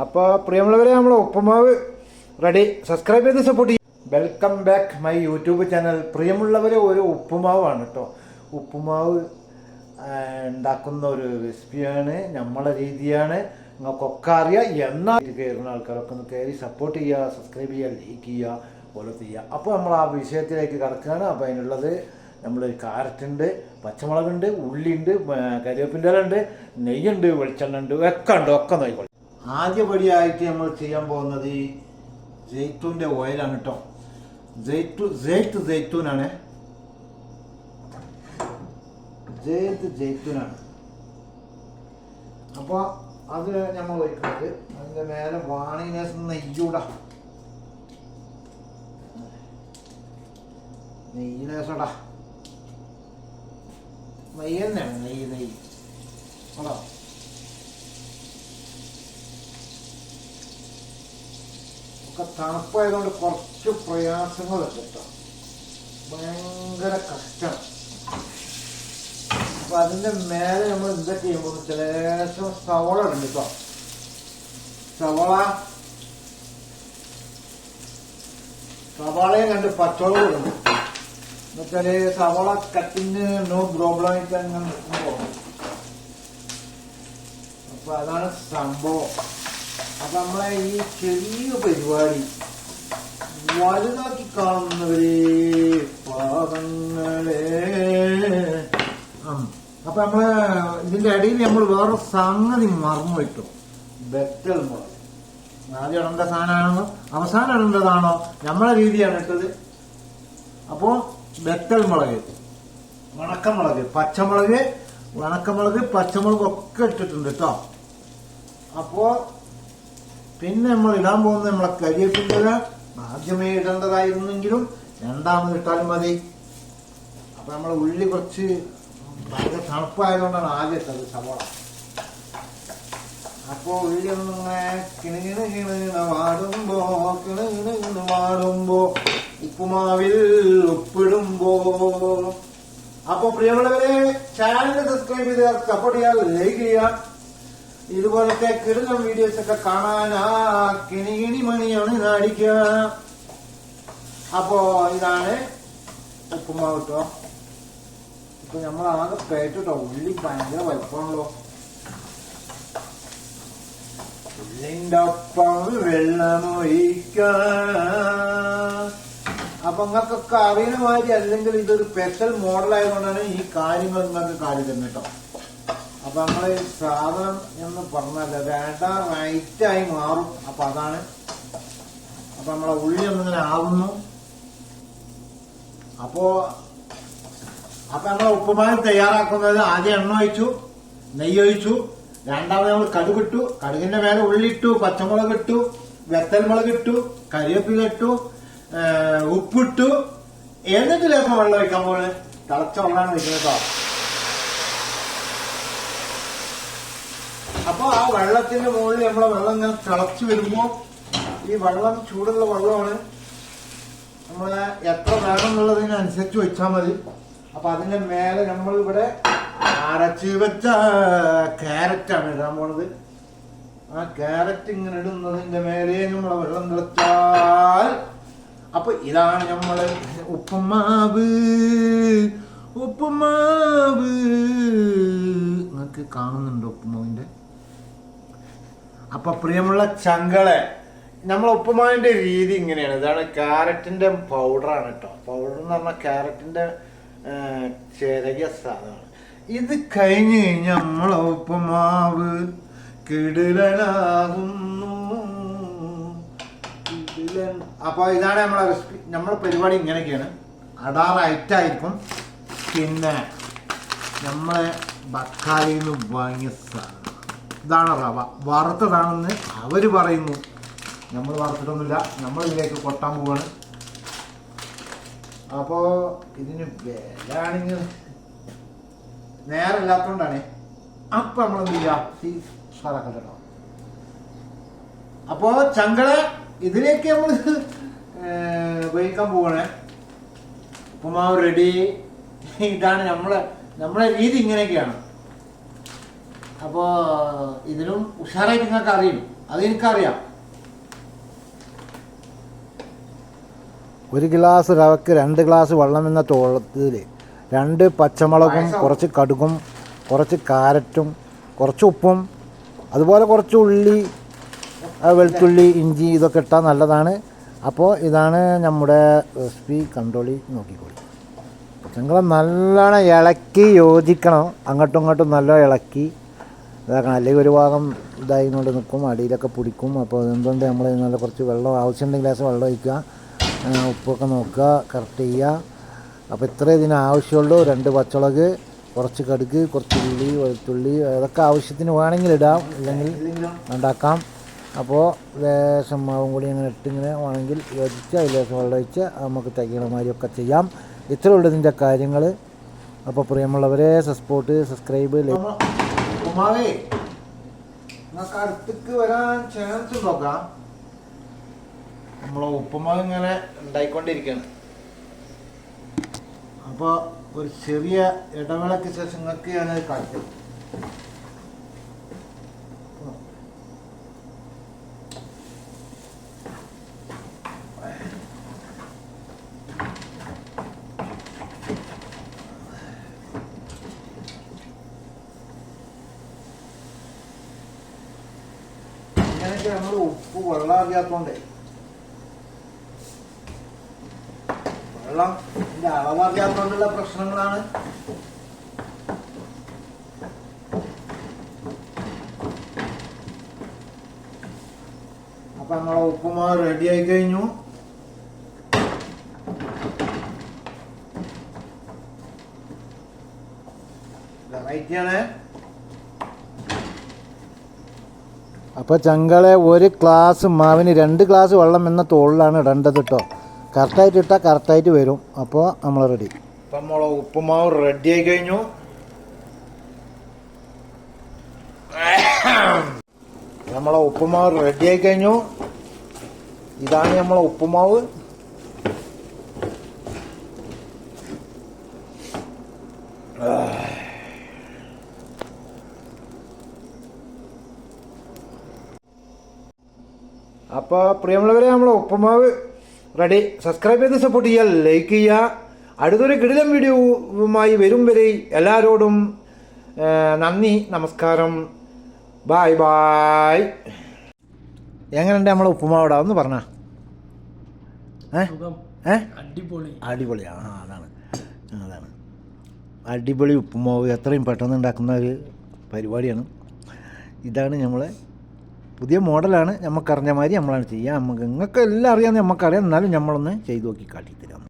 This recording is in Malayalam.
അപ്പോൾ പ്രിയമുള്ളവരെ നമ്മൾ ഉപ്പുമാവ് റെഡി സബ്സ്ക്രൈബ് ചെയ്ത് സപ്പോർട്ട് ചെയ്യും. Welcome back my YouTube channel പ്രിയമുള്ളവരെ ഒരു ഉപ്പുമാവാണ് കേട്ടോ ഉപ്പുമാവ് ഉണ്ടാക്കുന്ന ഒരു റെസിപ്പിയാണ് നമ്മളെ രീതിയാണ്. നിങ്ങൾക്കൊക്കെ അറിയാം. എന്നാൽ കയറുന്ന ആൾക്കാരൊക്കെ ഒന്ന് കയറി സപ്പോർട്ട് ചെയ്യുക സബ്സ്ക്രൈബ് ചെയ്യുക ലൈക്ക് ചെയ്യുക ഫോളോ ചെയ്യുക. അപ്പോൾ നമ്മൾ ആ വിഷയത്തിലേക്ക് കടക്കുകയാണ്. അപ്പോൾ അതിനുള്ളത് നമ്മൾ കാരറ്റ് ഉണ്ട് പച്ചമുളകുണ്ട് ഉള്ളിയുണ്ട് കരിവേപ്പിന്റെ ഇല ഉണ്ട് നെയ്യുണ്ട് വെളിച്ചെണ്ണ ഉണ്ട് ഒക്കെ ഉണ്ട് ഒക്കെ നോക്കിക്കോളി ആദ്യപടിയായിട്ട് നമ്മൾ ചെയ്യാൻ പോകുന്നത് ഈ ജെയ്ത്തൂന്റെ ഓയിലാണ് കേട്ടോ ജെയ്ത്തു ജെയ്ത്ത് ജെയ്ത്തൂനാണ് ജെയ്ത്ത് ജെയ്ത്തൂനാണ് അപ്പോൾ അത് നമ്മൾ ഒഴിക്കുന്നത്. അതിന്റെ മേലെ വാണിനേസ് നെയ്യൂടാ. നെയ്യ് ലേസടാ നെയ്യ് തന്നെയാണ് നെയ്യ് നെയ്യ്. കേട്ടോ ഒക്കെ തണുപ്പായതുകൊണ്ട് കുറച്ച് പ്രയാസങ്ങളുണ്ട് കേട്ടോ. ഭയങ്കര കഷ്ടമാണ് അപ്പൊ അതിന്റെ മേലെ നമ്മൾ എന്താ ചെയ്യുമ്പോൾ ലേശം സവള ഉണ്ട് കേട്ടോ. സവള. സവാളയും കണ്ട് പച്ചവളം എന്നുവെച്ചാൽ സവാള കട്ടിങ് നോ പ്രോബ്ലം ആയിട്ട് അങ്ങനെ നിൽക്കുമ്പോ. അപ്പൊ അതാണ് സംഭവം. നമ്മളെ ഈ ചെറിയ പരിപാടി വലുതാക്കി കാണുന്നവരെ പാദങ്ങളെ. അപ്പൊ നമ്മൾ ഇതിന്റെ അടിയിൽ നമ്മൾ വേറെ സംഗതി മറന്നു വിട്ടു ബെറ്റൽ മുളക് ആദ്യം ഇടേണ്ട സാധനമാണോ അവസാനം ഇടേണ്ടതാണോ? നമ്മളെ രീതിയാണ് ഇട്ടത്. അപ്പോ ബെത്തൽ മുളക്. വണക്കമുളക്. പച്ചമുളക് വണക്കമുളക് പച്ചമുളക് ഒക്കെ ഇട്ടിട്ടുണ്ട് കേട്ടോ. അപ്പോ പിന്നെ നമ്മൾ ഇടാൻ പോകുന്നത് നമ്മളെ കരിയേപ്പിന്റെ ഇല ആദ്യമേ ഇടേണ്ടതായിരുന്നെങ്കിലും രണ്ടാമത് ഇട്ടാലും മതി. അപ്പൊ നമ്മളെ ഉള്ളി കുറച്ച് ഭയങ്കര തണുപ്പായതുകൊണ്ടാണ് ആദ്യം ഇട്ടത് സവോള. അപ്പോ ഉള്ളി വാടുമ്പോ കിണുകിണ് കിണു വാടുമ്പോ ഉപ്പുമാവിൽ ഉപ്പിടുമ്പോ അപ്പൊ പ്രിയമുള്ളവരെ ചാനൽ സബ്സ്ക്രൈബ് ചെയ്ത് സപ്പോർട്ട് ചെയ്യുക ലൈക്ക് ചെയ്യുക ഇതുപോലത്തെ കിടുന്ന വീഡിയോസ് ഒക്കെ കാണാനാ കിണികിണി മണിയാണ് നാടിക്കുക അപ്പോ ഇതാണ് ഉപ്പുമാവ് കേട്ടോ ഇപ്പൊ ആകെ പേട്ടോ ഉള്ളി ഭയങ്കര വലുപ്പമാണല്ലോ. ഉള്ളിന്റെ ഒപ്പം വെള്ളമൊഴിക്ക അപ്പൊ നിങ്ങൾക്കൊക്കെ അറിയുന്ന മാതിരി അല്ലെങ്കിൽ ഇതൊരു സ്പെഷ്യൽ മോഡൽ ആയതുകൊണ്ടാണ് ഈ കാര്യങ്ങൾ നിങ്ങൾക്ക് തന്നെ കേട്ടോ. അപ്പൊ നമ്മൾ സാധനം എന്ന് പറഞ്ഞല്ല വേണ്ട റൈറ്റായി മാറും. അപ്പൊ അതാണ്. അപ്പൊ നമ്മളെ ഉള്ളി ഒന്നിങ്ങനെ ആവുന്നു. അപ്പോ അപ്പൊ നമ്മളെ ഉപ്പുമാവ് തയ്യാറാക്കുന്നത് ആദ്യം എണ്ണ ഒഴിച്ചു നെയ്യ് ഒഴിച്ചു. രണ്ടാമത് നമ്മൾ കടുകിട്ടു കടുകിന്റെ മേലെ ഉള്ളിട്ടു പച്ചമുളക് ഇട്ടു വെത്തൽമുളക് ഇട്ടു കരിവേപ്പില ഇട്ടു ഉപ്പിട്ടു എന്നിട്ട് ലേപ്പം വെള്ളം ഒഴിക്കാൻ പോലെ തിളച്ച വെള്ളമാണ് വെക്കുന്നത് കേട്ടോ. അപ്പൊ ആ വെള്ളത്തിന്റെ മുകളിൽ നമ്മളെ വെള്ളം ഇങ്ങനെ തിളച്ചു വരുമ്പോ ഈ വെള്ളം ചൂടുള്ള വെള്ളമാണ്. നമ്മളെ എത്ര വേണം എന്നുള്ളതിനനുസരിച്ച് വെച്ചാൽ മതി. അപ്പൊ അതിന്റെ മേലെ നമ്മൾ ഇവിടെ അരച്ച് വെച്ച ക്യാരറ്റാണ് ഇടാൻ പോണത്. ആ ക്യാരറ്റ് ഇങ്ങനെ ഇടുന്നതിന്റെ മേലെ നമ്മളെ വെള്ളം തിളച്ചാൽ അപ്പൊ ഇതാണ് നമ്മൾ ഉപ്പുമാവ്. ഉപ്പുമാവ്. നിങ്ങൾക്ക് കാണുന്നുണ്ടോ ഉപ്പുമാവിന്റെ? അപ്പൊ പ്രിയമുള്ള ചങ്കളെ നമ്മൾ ഉപ്പുമാവിന്റെ രീതി ഇങ്ങനെയാണ്. ഇതാണ് ക്യാരറ്റിന്റെ പൗഡറാണ് കേട്ടോ. പൗഡർ എന്ന് പറഞ്ഞാൽ ക്യാരറ്റിന്റെ ചേരകിയ സാധനമാണ്. ഇത് കഴിഞ്ഞ് കഴിഞ്ഞാൽ നമ്മളെ ഉപ്പുമാവ് കിടിലനാകുന്നു. കിടിലൻ. അപ്പൊ ഇതാണ് നമ്മളെ റെസിപ്പി നമ്മളെ പരിപാടി ഇങ്ങനെയൊക്കെയാണ്. അടാറായിട്ടായിരിക്കും പിന്നെ നമ്മളെ ബക്കാലിന്ന് വാങ്ങിയ സാധനം. ഇതാണ് റവ. വറുത്തതാണെന്ന് അവർ പറയുന്നു. നമ്മൾ വറുത്തിട്ടൊന്നുമില്ല. നമ്മൾ ഇതിലേക്ക് കൊട്ടാൻ പോവാണ്. അപ്പോ ഇതിന് വില ആണെങ്കിൽ നേരമില്ലാത്തോണ്ടാണ് അപ്പൊ നമ്മൾ എന്ത് ചെയ്യാ ഉഷാറാക്കണ്ട കേട്ടോ അപ്പോ ചങ്കളെ ഇതിലേക്ക് നമ്മൾ ഉപയോഗിക്കാൻ പോവാണ്. ഉപ്പുമാവ് റെഡി. ഇതാണ് നമ്മളെ നമ്മളെ രീതി ഇങ്ങനെയൊക്കെയാണ്. അപ്പോൾ ഇതിനും ഉഷാറായിട്ട് നിങ്ങൾക്ക് അറിയും അതെനിക്കറിയാം. ഒരു ഗ്ലാസ് റവക്ക് രണ്ട് ഗ്ലാസ് വെള്ളം എന്ന തോളത്തിൽ രണ്ട് പച്ചമുളകും കുറച്ച് കടുകും കുറച്ച് കാരറ്റും കുറച്ച് ഉപ്പും അതുപോലെ കുറച്ച് ഉള്ളി വെളുത്തുള്ളി ഇഞ്ചി ഇതൊക്കെ ഇട്ടാൽ നല്ലതാണ്. അപ്പോൾ ഇതാണ് നമ്മുടെ റെസിപ്പി കണ്ടോളി നോക്കിക്കോളി. നിങ്ങൾ നല്ലോണം ഇളക്കി യോജിക്കണം. അങ്ങോട്ടും ഇങ്ങോട്ടും നല്ല ഇളക്കി. ഇതാക്കണം. അല്ലെങ്കിൽ ഒരു ഭാഗം ഇതായി കൊണ്ട് നിൽക്കും അടിയിലൊക്കെ പിടിക്കും. അപ്പോൾ അതെന്തുകൊണ്ട് നമ്മൾ നല്ല കുറച്ച് വെള്ളം ആവശ്യമുണ്ടെങ്കിൽ ഗ്ലാസ് വെള്ളം ഒഴിക്കുക. ഉപ്പൊക്കെ നോക്കുക കറക്റ്റ് ചെയ്യുക. അപ്പോൾ ഇത്രയും ഇതിന് ആവശ്യമുള്ളൂ. രണ്ട് പച്ചമുളക് കുറച്ച് കടുക് കുറച്ച് ഉള്ളി വെളുത്തുള്ളി അതൊക്കെ ആവശ്യത്തിന് വേണമെങ്കിൽ ഇടാം. ഇല്ലെങ്കിൽ ഉണ്ടാക്കാം. അപ്പോൾ ലേശം മാവും കൂടി ഇങ്ങനെ ഇട്ടിങ്ങനെ വേണമെങ്കിൽ യോജിച്ച് ലേശം വെള്ളം ഒഴിച്ച് നമുക്ക് തയ്യണമാരിയൊക്കെ ചെയ്യാം. ഇത്രയുള്ളതിന്റെ കാര്യങ്ങൾ അപ്പോൾ പ്രിയമുള്ളവരെ സപ്പോർട്ട് സബ്സ്ക്രൈബ് നിങ്ങൾക്ക് അടുത്തേക്ക് വരാൻ ചാൻസ് നോക്കാം. നമ്മളെ ഉപ്പുമാവ് ഇങ്ങനെ ഉണ്ടായിക്കൊണ്ടിരിക്കുകയാണ്. അപ്പോൾ ഒരു ചെറിയ ഇടവേളയ്ക്ക് ശേഷം നിങ്ങൾക്ക് ഞാനത് കാണിക്കും. ഇങ്ങനെയൊക്കെ നമ്മൾ ഉപ്പ് വെള്ളം അറിയാത്തോണ്ടേ വെള്ളം ഇതിന്റെ അളവറിയാത്തോണ്ടുള്ള പ്രശ്നങ്ങളാണ് അപ്പൊ നമ്മളെ ഉപ്പുമാർ റെഡി ആയി കഴിഞ്ഞു വെറൈറ്റി അപ്പോൾ ചങ്കളെ ഒരു ഗ്ലാസ് മാവിന് രണ്ട് ഗ്ലാസ് വെള്ളം എന്ന തോളിലാണ് ഇടേണ്ടത് കേട്ടോ കറക്റ്റായിട്ട് ഇട്ടാൽ കറക്റ്റായിട്ട് വരും. അപ്പോൾ നമ്മൾ റെഡി അപ്പം നമ്മളെ ഉപ്പുമാവ് റെഡി ആയി കഴിഞ്ഞു. നമ്മളെ ഉപ്പുമാവ് റെഡി ആയി കഴിഞ്ഞു. ഇതാണ് നമ്മളെ ഉപ്പുമാവ്. അപ്പോൾ പ്രിയമുള്ളവരെ നമ്മൾ ഉപ്പുമാവ് റെഡി സബ്സ്ക്രൈബ് ചെയ്ത് സപ്പോർട്ട് ചെയ്യുക ലൈക്ക് ചെയ്യുക. അടുത്തൊരു കിടിലം വീഡിയോവുമായി വരും വരെ എല്ലാവരോടും നന്ദി നമസ്കാരം. ബായ് ബായ് എങ്ങനെയുണ്ട് നമ്മളെ ഉപ്പുമാവിടാ ഒന്ന് പറഞ്ഞ. അടിപൊളി. അടിപൊളി. ആ അതാണ്. അതാണ്. അടിപൊളി ഉപ്പുമാവ്. എത്രയും പെട്ടെന്ന് ഉണ്ടാക്കുന്ന ഒരു പരിപാടിയാണ്. ഇതാണ് നമ്മളെ പുതിയ മോഡലാണ് നമുക്കറിഞ്ഞ മാതിരി നമ്മളാണ് ചെയ്യുക. നമുക്ക് നിങ്ങൾക്ക് എല്ലാം അറിയാമെന്ന് നമുക്കറിയാം എന്നാലും നമ്മളൊന്ന് ചെയ്തു നോക്കി കാട്ടി തരാം